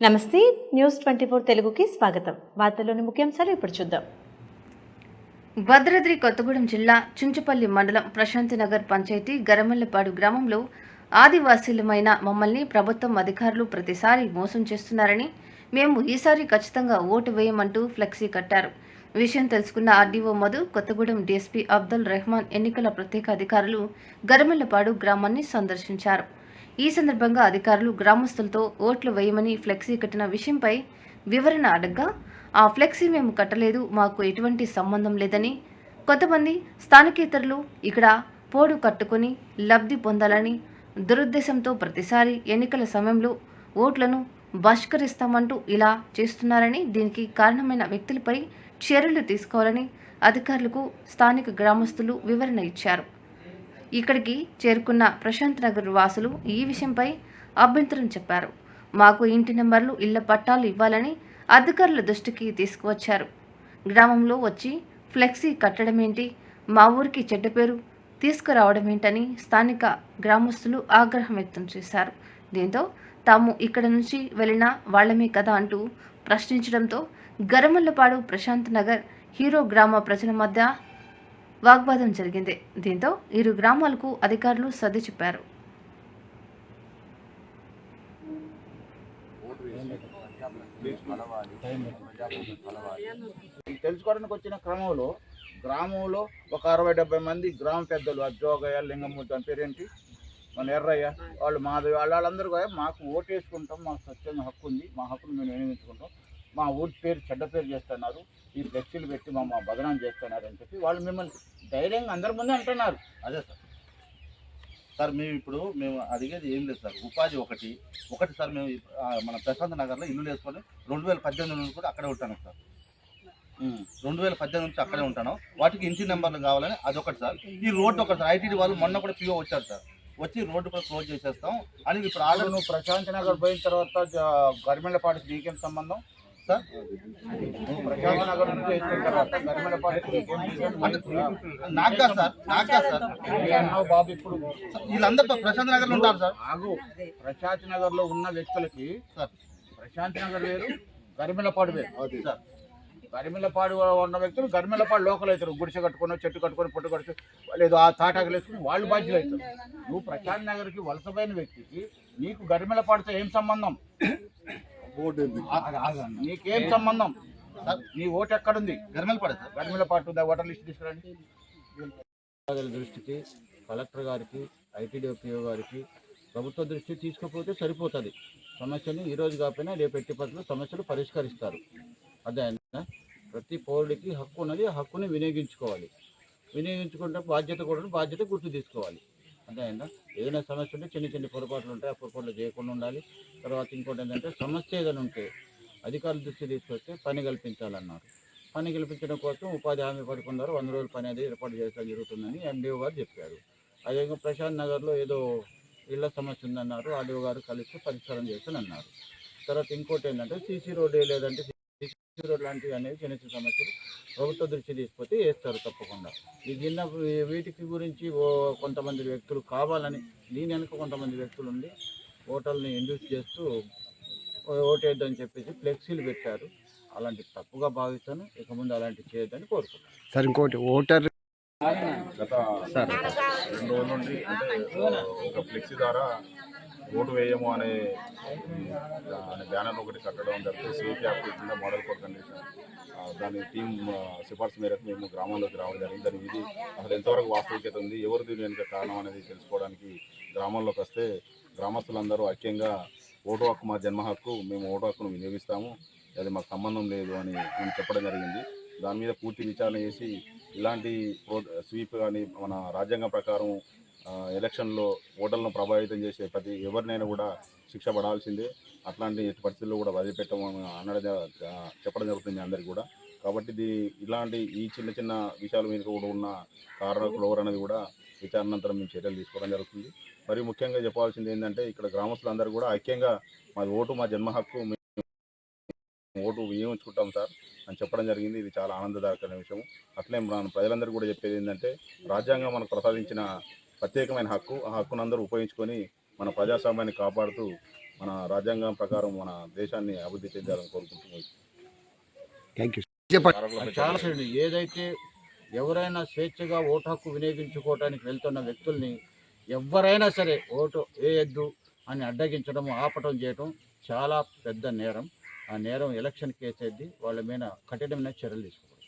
నమస్తే news twenty four తెలుగుకి స్వాగతం. వార్తల్లోని ముఖ్యాంశాలు ఇప్పుడు చూద్దాం. భద్రాద్రి కొత్తగూడెం జిల్లా చుంచుపల్లి మండలం ప్రశాంతినగర్ పంచాయతీ గరమల్లపాడు గ్రామంలో ఆదివాసీలమైన మమ్మల్ని ప్రభుత్వం అధికారులు ప్రతిసారి మోసం చేస్తున్నారని మేము ఈసారి ఖచ్చితంగా ఓటు వేయమంటూ ఫ్లెక్సీ కట్టారు. విషయం తెలుసుకున్న ఆర్డీఓ మధు కొత్తగూడెం డీఎస్పీ అబ్దుల్ రెహమాన్ ఎన్నికల ప్రత్యేక అధికారులు గరమల్లపాడు గ్రామాన్ని సందర్శించారు. ఈ సందర్భంగా అధికారులు గ్రామస్తులతో ఓట్లు వేయమని ఫ్లెక్సీ కట్టిన విషయంపై వివరణ అడగ్గా ఆ ఫ్లెక్సీ మేము కట్టలేదు మాకు ఎటువంటి సంబంధం లేదని కొంతమంది స్థానికేతరులు ఇక్కడ పోడు కట్టుకుని లబ్ధి పొందాలని దురుద్దేశంతో ప్రతిసారి ఎన్నికల సమయంలో ఓట్లను బహిష్కరిస్తామంటూ ఇలా చేస్తున్నారని దీనికి కారణమైన వ్యక్తులపై చర్యలు తీసుకోవాలని అధికారులకు స్థానిక గ్రామస్తులు వివరణ ఇచ్చారు. ఇక్కడికి చేరుకున్న ప్రశాంత్ నగర్ వాసులు ఈ విషయంపై అభ్యంతరం చెప్పారు. మాకు ఇంటి నెంబర్లు ఇళ్ళ పట్టాలు ఇవ్వాలని అధికారుల దృష్టికి తీసుకువచ్చారు. గ్రామంలో వచ్చి ఫ్లెక్సీ కట్టడం ఏంటి మా ఊరికి చెడ్డ పేరు తీసుకురావడం ఏంటని స్థానిక గ్రామస్తులు ఆగ్రహం వ్యక్తం చేశారు. దీంతో తాము ఇక్కడ నుంచి వెళ్ళినా వాళ్ళమే కదా అంటూ ప్రశ్నించడంతో గరమల్లపాడు ప్రశాంత్ నగర్ హీరో గ్రామ ప్రజల మధ్య వాగ్వాదం జరిగింది. దీంతో ఇరు గ్రామాలకు అధికారులు సర్ది చెప్పారు. తెలుసుకోవడానికి వచ్చిన క్రమంలో గ్రామంలో ఒక అరవై డెబ్బై మంది గ్రామ పెద్దలు అజ్జోగయ్య లింగమూర్తి అని పేరేంటి? మన ఎర్రయ్య వాళ్ళు మాధవి వాళ్ళందరూ కూడా మాకు ఓటు వేసుకుంటాం మాకు స్వచ్ఛంగా హక్కు ఉంది. మా హక్కును మేము వినియోగించుకుంటాం మా ఊరి పేరు చెడ్డ పేరు చేస్తున్నారు. ఈ ఫ్లెక్సీలు పెట్టి మా మా బదనాం చేస్తున్నారు అని చెప్పి వాళ్ళు మిమ్మల్ని ధైర్యంగా అందరి ముందే అంటున్నారు. అదే సార్. సార్ మేము ఇప్పుడు మేము అడిగేది ఏం లేదు సార్. ఉపాధి ఒకటి. ఒకటి సార్ మేము మన ప్రశాంత్ నగర్లో ఇల్లు వేసుకొని రెండు వేల పద్దెనిమిది నుంచి కూడా అక్కడే ఉంటాను సార్. రెండు వేల పద్దెనిమిది నుంచి అక్కడే ఉంటాను. వాటికి ఇంటి నెంబర్లు కావాలని అదొకటి సార్. ఈ రోడ్డు ఒకటి సార్. ఐటీడీ వాళ్ళు మొన్న కూడా పిఓ వచ్చారు సార్. వచ్చి రోడ్డు కూడా క్లోజ్ చేసేస్తాం. అని ఇప్పుడు ఆర్డర్ నువ్వు ప్రశాంత్ నగర్ పోయిన తర్వాత గరిమెళ్ళపాటికి నీకేం సంబంధం? సార్ నగర్ నుంచి నీకేం కాదు సార్ నాకు సార్. బాబు ఇప్పుడు వీళ్ళందరూ ప్రశాంత్ నగర్లో ఉంటారు సార్. ఆగు. ప్రశాంత్ నగర్లో ఉన్న వ్యక్తులకి సార్. ప్రశాంత్ నగర్ వేరు గరిమెలపాడు వేరు. సార్ గరిమెలపాడు ఉన్న వ్యక్తులు గరిమెలపాడు లోకల్ అవుతారు. గుడిసె కట్టుకొని చెట్టు కట్టుకొని పొట్టు కట్టుకొని లేదు ఆ తాటాకులు వేసుకుని వాళ్ళు బాధ్యులు అవుతారు. నువ్వు ప్రశాంత్ నగర్కి వలసపోయిన వ్యక్తికి నీకు గరిమెలపాడుతో ఏం సంబంధం? నీకేం సంబంధం? నీ ఓటు ఎక్కడుంది? గర్మల్ పడే సార్ గరిమెలపాటు ఉందా? ఓటర్ లిస్ట్ తీసుకురండి. దృష్టికి కలెక్టర్ గారికి ఐటీడీఓపీఓ గారికి ప్రభుత్వ దృష్టికి తీసుకుపోతే సరిపోతుంది. సమస్యని ఈ రోజు కాకపోయినా రేపు ఎట్టి పద్ధతిలో సమస్యలు పరిష్కరిస్తారు. అదే ప్రతి పౌరుడికి హక్కు ఉన్నది హక్కుని వినియోగించుకోవాలి. వినియోగించుకుంటే బాధ్యత కూడా బాధ్యత గుర్తు తీసుకోవాలి. అదే ఏదైనా సమస్య ఉంటే చిన్న చిన్న పొరపాట్లు ఉంటాయి ఆ పొరపాట్లు చేయకుండా ఉండాలి. తర్వాత ఇంకోటి ఏంటంటే సమస్య ఏదైనా ఉంటే అధికారుల దృష్టి తీసుకొస్తే పని కల్పించాలన్నారు. పని కల్పించడం కోసం ఉపాధి హామీ పడుకున్నారు. వంద రోజుల పని అనేది ఏర్పాటు చేయడం జరుగుతుందని ఎండిఓ గారు చెప్పారు. అదేవిధంగా ప్రశాంత్ నగర్లో ఏదో ఇళ్ళ సమస్య ఉందన్నారు. ఆర్డీఓ గారు కలిసి పరిష్కారం చేస్తానన్నారు. తర్వాత ఇంకోటి ఏంటంటే సీసీ రోడ్డు లేదంటే రోడ్ లాంటివి అనేవి చిన్న చిన్న సమస్యలు. ప్రభుత్వ దృష్టి తీసుకొస్తే వేస్తారు తప్పకుండా. ఈ గిన్న వీటికి గురించి ఓ కొంతమంది వ్యక్తులు కావాలని దీని వెనుక కొంతమంది వ్యక్తులు ఉండి ఓటర్ని ఇండ్యూస్ చేస్తూ ఓటేద్దని చెప్పేసి ఫ్లెక్సీలు పెట్టారు. అలాంటి తప్పుగా భావిస్తాను. ఇక ముందు అలాంటి చేయొద్దని కోరుకుంటున్నాను. సార్ ఇంకోటి ఓటర్ గత రెండు రోజుల నుండి ఒక ఫ్లెక్సీ ద్వారా ఓటు వేయము అనే బ్యానర్ ఒకటి కట్టడం జరిగింది. సిఐపి యాప్ కింద మోడల్ కోడ్ కండిషన్ దాని టీం సిఫార్సు మేరకు మేము గ్రామంలోకి రావడం జరిగింది. దాని ఇది అసలు ఎంతవరకు వాస్తవికత ఉంది ఎవరు దీని వెనుక కారణం అనేది తెలుసుకోవడానికి గ్రామంలోకి వస్తే గ్రామస్తులందరూ ఐక్యంగా ఓటు హక్కు మా జన్మ హక్కు మేము ఓటు హక్కును వినియోగిస్తాము. అది మాకు సంబంధం లేదు అని మేము చెప్పడం జరిగింది. దాని మీద పూర్తి విచారణ చేసి ఇలాంటి ప్రో స్వీప్ కానీ మన రాజ్యాంగం ప్రకారం ఎలక్షన్లో ఓటర్లను ప్రభావితం చేసే ప్రతి ఎవరినైనా కూడా శిక్ష పడాల్సిందే. అట్లాంటి ఎట్టి పరిస్థితుల్లో కూడా వదిలిపెట్టమని అనడం చెప్పడం జరుగుతుంది అందరికి కూడా. కాబట్టి ఇది ఇలాంటి ఈ చిన్న చిన్న విషయాల మీద కూడా ఉన్న కారణకులు ఎవరన్నది కూడా విచారణానంతరం మేము చర్యలు తీసుకోవడం జరుగుతుంది. మరియు ముఖ్యంగా చెప్పాల్సింది ఏంటంటే ఇక్కడ గ్రామస్తులందరూ కూడా ఐక్యంగా మా ఓటు మా జన్మ హక్కు ఓటు వినియోగించుకుంటాం సార్ అని చెప్పడం జరిగింది. ఇది చాలా ఆనందదాయకమైన విషయం అట్లే మన ప్రజలందరూ కూడా చెప్పేది ఏంటంటే రాజ్యాంగం మనకు ప్రసాదించిన ప్రత్యేకమైన హక్కు ఆ హక్కును అందరూ ఉపయోగించుకొని మన ప్రజాస్వామ్యాన్ని కాపాడుతూ మన రాజ్యాంగం ప్రకారం మన దేశాన్ని అభివృద్ధి చెందాలని కోరుకుంటున్నాం. అది చాలా సరే ఏదైతే ఎవరైనా స్వేచ్ఛగా ఓటు హక్కు వినియోగించుకోవడానికి వెళ్తున్న వ్యక్తుల్ని ఎవరైనా సరే ఓటు వేయద్దు అని అడ్డగించడం ఆపటం చేయటం చాలా పెద్ద నేరం. ఆ నేరం ఎలక్షన్ కేసు వాళ్ళ మీద కఠినమైన చర్యలు తీసుకోవాలి